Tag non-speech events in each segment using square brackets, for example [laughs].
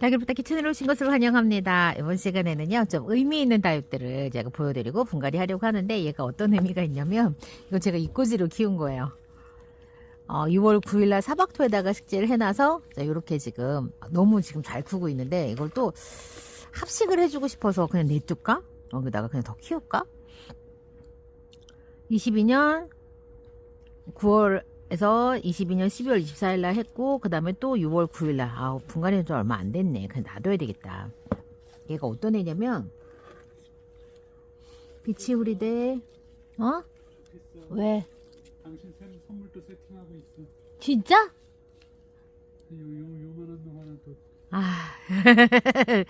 다이글부터 키친으로 오신 것을 환영합니다. 이번 시간에는요, 좀 의미 있는 다육들을 제가 보여드리고 분갈이 하려고 하는데, 얘가 어떤 의미가 있냐면, 이거 제가 이꼬지로 키운 거예요. 어, 6월 9일날 사박토에다가 식재를 해놔서, 자, 요렇게 지금, 너무 지금 잘 크고 있는데, 이걸 또 합식을 해주고 싶어서 그냥 냅둘까? 여기다가 그냥 더 키울까? 22년 9월 에서 22년 12월 24일 날 했고 그 다음에 또 6월 9일 날 아우 분갈이는 좀 얼마 안 됐네 그냥 놔둬야 되겠다 얘가 어떤 애냐면 빛이 우리대 어? 왜? 당신 샘 선물도 세팅하고 있어. 진짜? 요, 요, 요만한 놈 하나 또. 아 [laughs]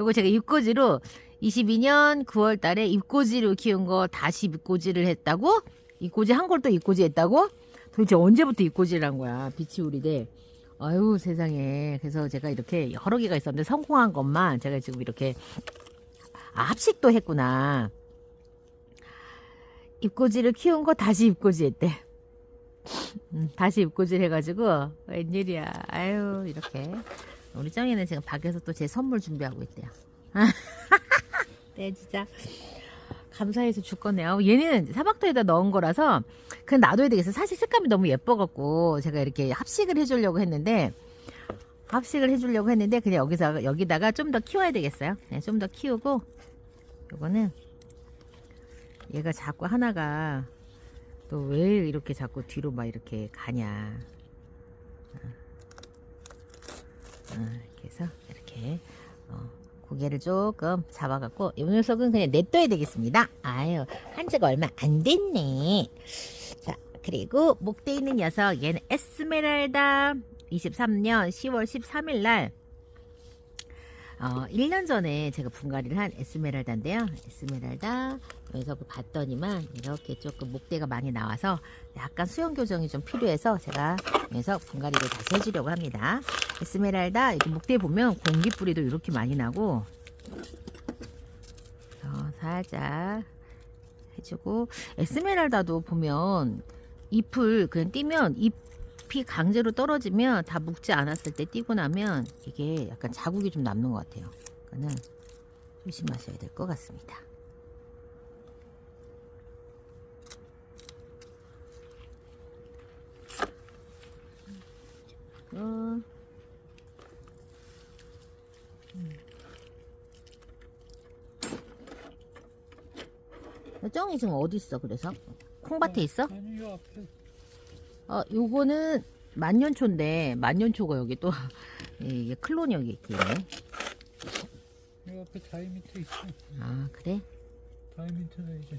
요거 제가 입꼬지로 22년 9월 달에 입꼬지로 키운 거 다시 입꼬지를 했다고? 입꼬지 한 걸 또 입꼬지 했다고? 도대체 언제부터 한 거야 빛이 우리대 아유 세상에. 그래서 제가 이렇게 여러 개가 있었는데 성공한 것만 제가 지금 이렇게 아 합식도 했구나. 입꼬지를 키운 거 다시 입꼬지 했대. 음, 다시 입꼬지를 해가지고 웬일이야. 아유 이렇게. 우리 짱이는 지금 밖에서 또 제 선물 준비하고 있대요. [laughs] 네 진짜 감사해서 죽겠네요. 얘는 사박토에다 넣은 거라서 그냥 놔둬야 되겠어. 사실 색감이 너무 예뻐갖고 제가 이렇게 합식을 해주려고 했는데 합식을 해주려고 했는데 그냥 여기서 여기다가 좀 더 키워야 되겠어요. 네, 좀 더 키우고 요거는 얘가 자꾸 하나가 또 왜 이렇게 자꾸 뒤로 막 이렇게 가냐. 어. 어, 이렇게 해서 이렇게 어, 고개를 조금 잡아갖고 이 녀석은 그냥 냅둬야 되겠습니다. 아유 한지가 얼마 안 됐네. 자 그리고 목대 있는 녀석 얘는 에스메랄다 23년 10월 13일 날 어, 1년 전에 제가 분갈이를 한 에스메랄다인데요. 에스메랄다 여기서 그 봤더니만 이렇게 조금 목대가 많이 나와서 약간 수영 교정이 좀 필요해서 제가 여기서 분갈이를 다시 해주려고 합니다. 에스메랄다 이렇게 목대 보면 공기뿌리도 이렇게 많이 나고 어, 살짝 해주고 에스메랄다도 보면 잎을 그냥 띄면 잎 이 강제로 떨어지면 다 묵지 않았을 때 띄고 나면 이게 약간 자국이 좀 남는 것 같아요. 그러니까는 조심하셔야 될 것 같습니다. 어. 쩡이 지금 어디 있어? 그래서 콩밭에 있어? 아니 요 앞에. 어, 요거는 만년초인데 만년초가 여기 또 [laughs] 예, 이게 클론이 여기 있네. 요 앞에 다이미트 있어. 아 그래? 다이미트가 이제.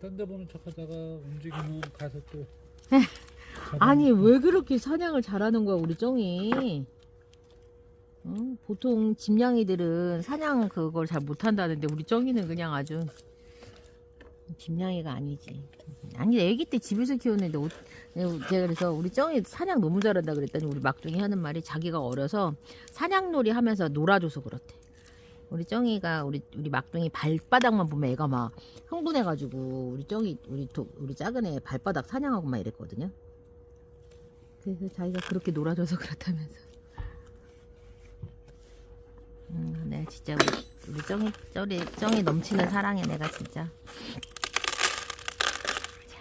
딴 데 보는 척하다가 움직이면 가서 또. [laughs] 아니 왜 그렇게 사냥을 잘하는 거야 우리 쩡이? 어? 보통 집냥이들은 사냥 그걸 잘 못한다는데 우리 쩡이는 그냥 아주 집냥이가 아니지. 아니 애기 때 집에서 키웠는데 어- 제가 그래서 우리 쩡이 사냥 너무 잘한다 그랬더니 우리 막둥이 하는 말이 자기가 어려서 사냥놀이 하면서 놀아줘서 그렇대. 우리 쩡이가 우리 우리 막둥이 발바닥만 보면 애가 막 흥분해가지고 우리 쩡이 우리 도, 우리 작은 애 발바닥 사냥하고 막 이랬거든요. 그래서 자기가 그렇게 놀아줘서 그렇다면서. 음, 내가 진짜 우리, 우리 쩡이 쩡이 넘치는 사랑해 내가 진짜. 자,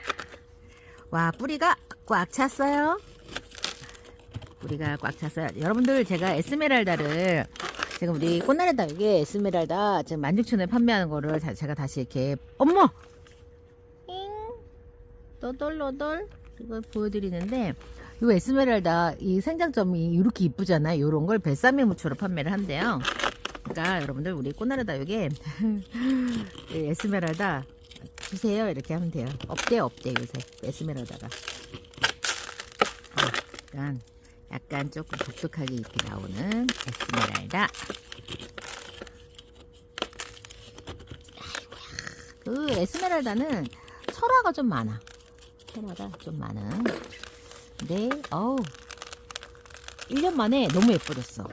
와 뿌리가 꽉 찼어요. 뿌리가 꽉 찼어요. 여러분들 제가 에스메랄다를 지금 우리 꽃나래다 이게 에스메랄다 지금 만육천에 판매하는 거를 자- 제가 다시 이렇게 어머 잉 너덜너덜 이걸 보여드리는데 이 에스메랄다 이 생장점이 이렇게 이쁘잖아요. 이런 걸 벨사미 무초로 판매를 한대요. 그러니까 여러분들 우리 꽃나래다 이게 [laughs] 이 에스메랄다 주세요 이렇게 하면 돼요. 없대 없대 요새 에스메랄다가 약간 약간 조금 독특하게 이렇게 나오는 에스메랄다. 그 에스메랄다는 설화가 좀 많아. 설화가 좀 많은. 근데 어우 1년 만에 너무 예뻐졌어.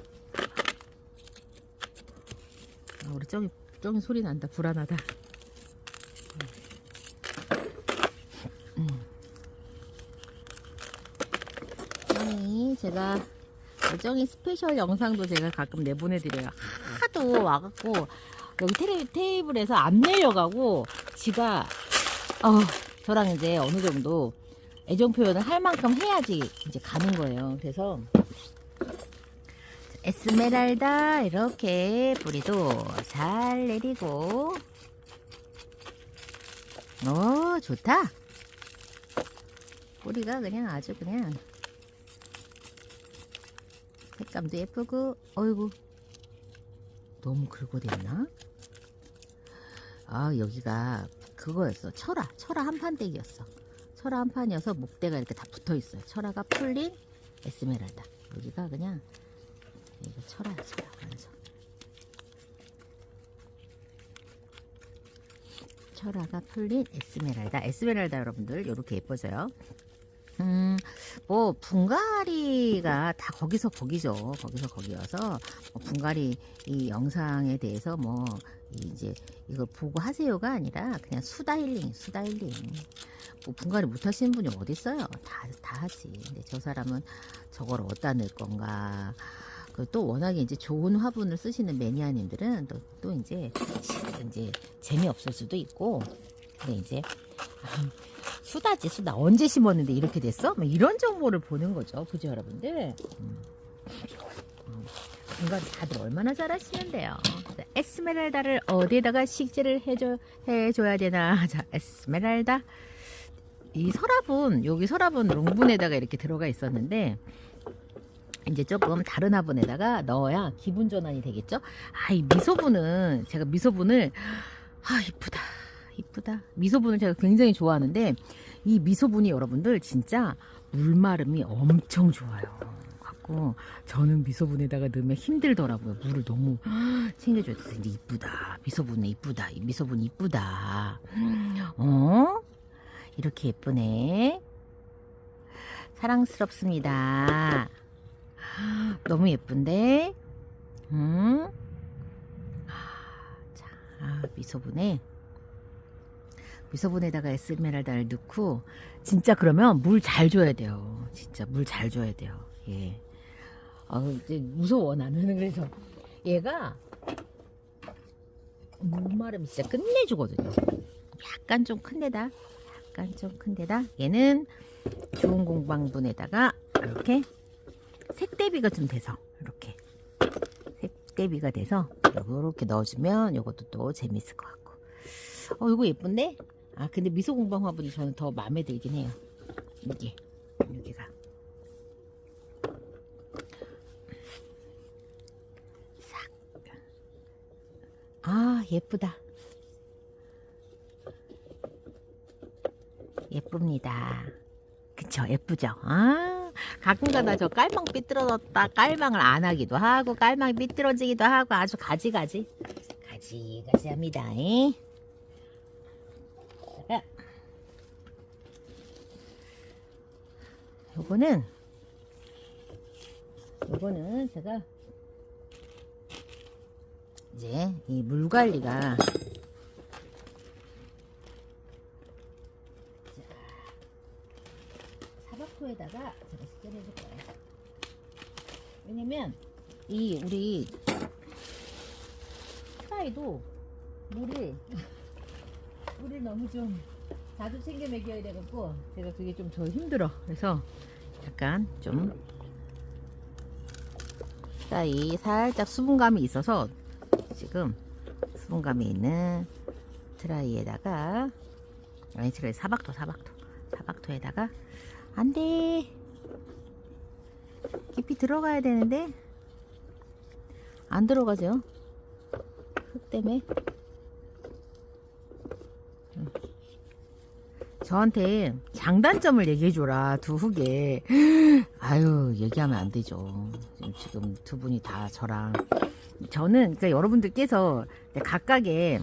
아, 우리 쩡이 쩡이 소리 난다. 불안하다. 음. 아니 제가 애정이 스페셜 영상도 제가 가끔 내보내드려요. 하도 와갖고 여기 테레, 테이블에서 안 내려가고 지가 어, 저랑 이제 어느 정도 애정 표현을 할 만큼 해야지 이제 가는 거예요. 그래서 에스메랄다 이렇게 뿌리도 잘 내리고 오 좋다 뿌리가 그냥 아주 그냥 색감도 예쁘고 어이구. 너무 긁어댔나? 아 여기가 그거였어. 철화 철화 한판대기였어. 철화 한판이어서 목대가 이렇게 다 붙어있어요. 철화가 풀린 에스메랄다. 여기가 그냥 이거 철화야 철화. 완전 철화가 풀린 에스메랄다. 에스메랄다 여러분들 이렇게 예뻐져요 음, 뭐 분갈이가 다 거기서 거기죠. 거기서 거기여서 뭐 분갈이 이 영상에 대해서 뭐 이제 이걸 보고 하세요가 아니라 그냥 수다힐링, 수다힐링. 뭐 분갈이 못 하시는 분이 어디 있어요? 다 다 하지. 근데 저 사람은 저걸 어디다 넣을 건가? 그또 워낙에 이제 좋은 화분을 쓰시는 매니아님들은 또, 또 이제 이제 재미없을 수도 있고 근데 이제 수다지 수다. 언제 심었는데 이렇게 됐어? 뭐 이런 정보를 보는 거죠 그죠 여러분들? 음. 음. 이건 다들 얼마나 잘하시는데요. 그래서 에스메랄다를 어디에다가 식재를 해줘, 해줘야 되나? [laughs] 자 에스메랄다. 이 서랍은 여기 서랍은 롱분에다가 이렇게 들어가 있었는데 이제 조금 다른 화분에다가 넣어야 기분 전환이 되겠죠? 아 이 미소분은 제가 미소분을 아 이쁘다 이쁘다. 미소분을 제가 굉장히 좋아하는데 이 미소분이 여러분들 진짜 물마름이 엄청 좋아요. 갖고 저는 미소분에다가 넣으면 힘들더라고요. 물을 너무 챙겨줘야 돼. 근데 이쁘다. 미소분은 이쁘다. 이 미소분 이쁘다. 어? 이렇게 예쁘네. 사랑스럽습니다. 너무 예쁜데? 음? 자, 미소분에 미소분에다가 에스메랄다를 넣고 진짜 그러면 물 잘 줘야 돼요. 진짜 물 잘 줘야 돼요. 예. 아 이제 무서워 나는 그래서 얘가 물마름 진짜 끝내주거든요. 약간 좀 큰데다, 약간 좀 큰데다. 얘는 좋은 공방분에다가 이렇게 색대비가 좀 돼서 이렇게 색대비가 돼서 이렇게 넣어주면 이것도 또 재밌을 것 같고. 어 이거 예쁜데? 아 근데 미소 공방 화분이 저는 더 마음에 들긴 해요. 이게 여기가 싹. 아 예쁘다. 예쁩니다. 그쵸 예쁘죠. 아 가끔가다 저 깔망 삐뚤어졌다 깔망을 안 하기도 하고 깔망이 삐뚤어지기도 하고 아주 가지가지 가지가지합니다. 잉? 요거는 요거는 제가 이제 이 물 관리가 사바토에다가 제가 식재를 해줄 거예요. 왜냐면 이 우리 프라이도 물을 물을 너무 좀 자주 챙겨 먹여야 돼갖고 제가 그게 좀 더 힘들어. 그래서 약간 좀 프라이 살짝 수분감이 있어서 지금 수분감이 있는 트라이에다가 아니 트라이 사박토 사박토 사박토에다가 안돼. 깊이 들어가야 되는데 안 들어가죠? 흙 때문에 저한테 장단점을 얘기해줘라 두 흙에. [gasps] 아유 얘기하면 안 되죠. 지금- 두 분이 다 저랑. 저는 그러니까 여러분들께서 각각의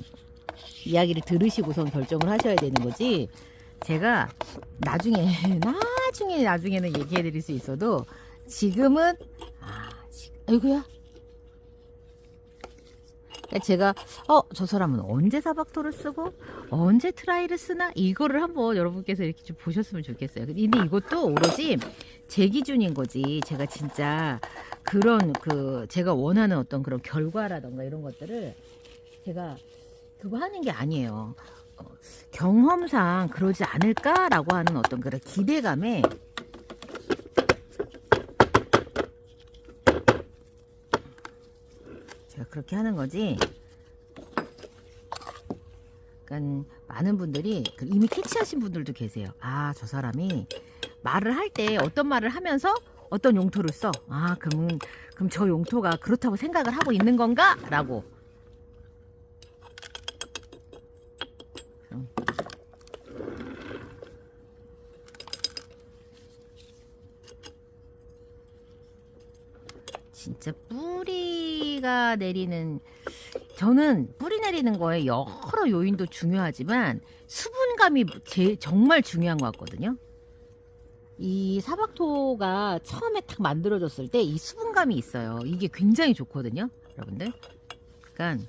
이야기를 들으시고선 결정을 하셔야 되는 거지. 제가 나중에 [laughs] 나중에 나중에는 얘기해 드릴 수 있어도 지금은 아 지금 아이고야 제가 어 저 사람은 언제 사박토를 쓰고 언제 트라이를 쓰나 이거를 한번 여러분께서 이렇게 좀 보셨으면 좋겠어요. 근데 이것도 오로지 제 기준인 거지. 제가 진짜 그런 그 제가 원하는 어떤 그런 결과라던가 이런 것들을 제가 그거 하는 게 아니에요. 어, 경험상 그러지 않을까라고 하는 어떤 그런 기대감에 제가 그렇게 하는 거지. 그러니까 많은 분들이 그 이미 캐치하신 분들도 계세요. 아, 저 사람이 말을 할 때 어떤 말을 하면서 어떤 용토를 써. 아, 그러면 그럼 저 용토가 그렇다고 생각을 하고 있는 건가?라고. 음. 진짜 뿌리가 내리는 저는 뿌리 내리는 거에 여러 요인도 중요하지만 수분감이 제, 정말 중요한 것 같거든요. 이 사박토가 처음에 딱 만들어졌을 때 이 수분감이 있어요. 이게 굉장히 좋거든요, 여러분들. 그러니까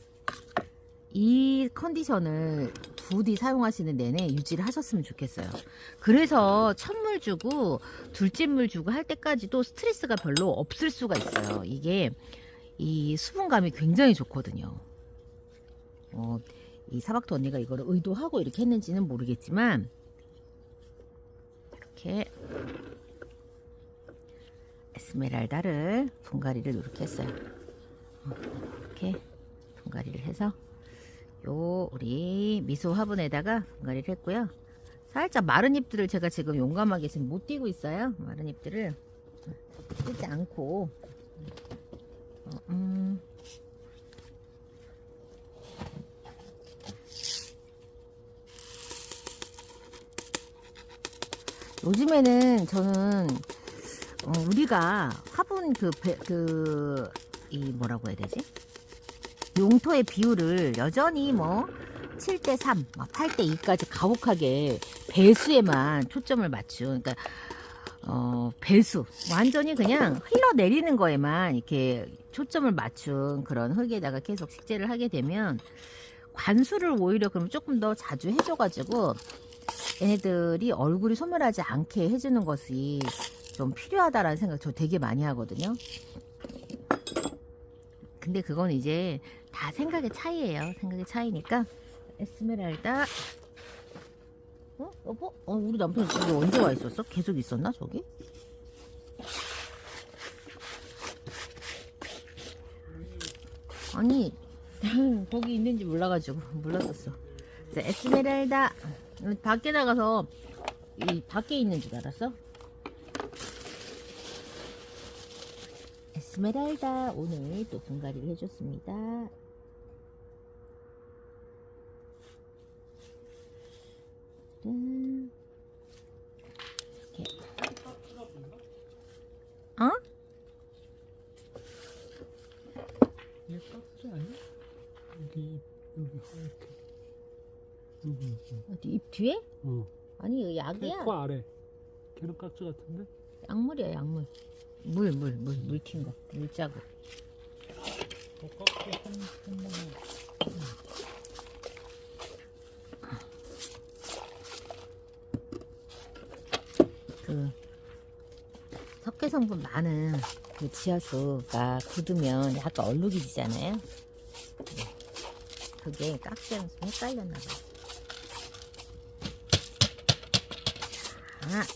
이 컨디션을 부디 사용하시는 내내 유지를 하셨으면 좋겠어요. 그래서 첫 물 주고 둘째 물 주고 할 때까지도 스트레스가 별로 없을 수가 있어요. 이게 이 수분감이 굉장히 좋거든요. 어, 이 사박토 언니가 이거를 의도하고 이렇게 했는지는 모르겠지만 이렇게 에스메랄다를 분갈이를 이렇게 했어요. 어, 이렇게 분갈이를 해서 요 우리 미소 화분에다가 분갈이를 했고요. 살짝 마른 잎들을 제가 지금 용감하게 지금 못 띄고 있어요. 마른 잎들을 띄지 않고 어, 음. 요즘에는 저는 어, 우리가 화분 그, 그, 이 뭐라고 해야 되지? 용토의 비율을 여전히 뭐 7대 3, 8대 2까지 가혹하게 배수에만 초점을 맞춘, 그러니까, 어, 배수. 완전히 그냥 흘러내리는 거에만 이렇게 초점을 맞춘 그런 흙에다가 계속 식재를 하게 되면 관수를 오히려 그럼 조금 더 자주 해줘가지고 얘네들이 얼굴이 소멸하지 않게 해주는 것이 좀 필요하다라는 생각 저 되게 많이 하거든요. 근데 그건 이제 다 생각의 차이예요. 생각의 차이니까 에스메랄다. 어? 여보? 어, 우리 남편 여기 언제 와 있었어? 계속 있었나 저기? 아니 [laughs] 거기 있는지 몰라가지고 몰랐었어. 자, 에스메랄다. 밖에 나가서 이 밖에 있는 줄 알았어? 에스메랄다 오늘 또 분갈이를 해줬습니다. 음. 이렇게. 어? 얘 박스 아니야? 여기 여기 하얗게 여기 여기 어디 입 뒤에? 어 아니 이거 약이야. 코 아래 걔는 깍지 같은데? 약물이야 약물. 물 물 물 물 튄 거. 물자국. 그 깍지 한 한번 그 석회 성분 많은 그 지하수가 굳으면 약간 얼룩이지잖아요. 네. 그게 깍지랑 좀 헷갈렸나 봐요. 자,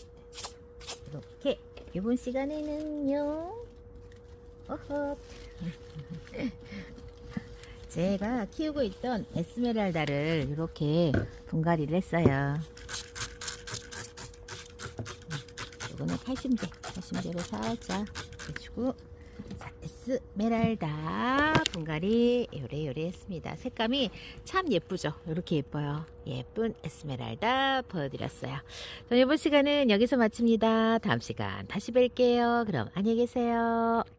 이번 시간에는요. 어허. 제가 키우고 있던 에스메랄다를 이렇게 분갈이를 했어요. 이거는 80대, 80대로 살짝 해주고 자, 에스메랄다 분갈이 요래요래 했습니다. 색감이 참 예쁘죠? 이렇게 예뻐요. 예쁜 에스메랄다 보여드렸어요. 자, 이번 시간은 여기서 마칩니다. 다음 시간 다시 뵐게요. 그럼 안녕히 계세요.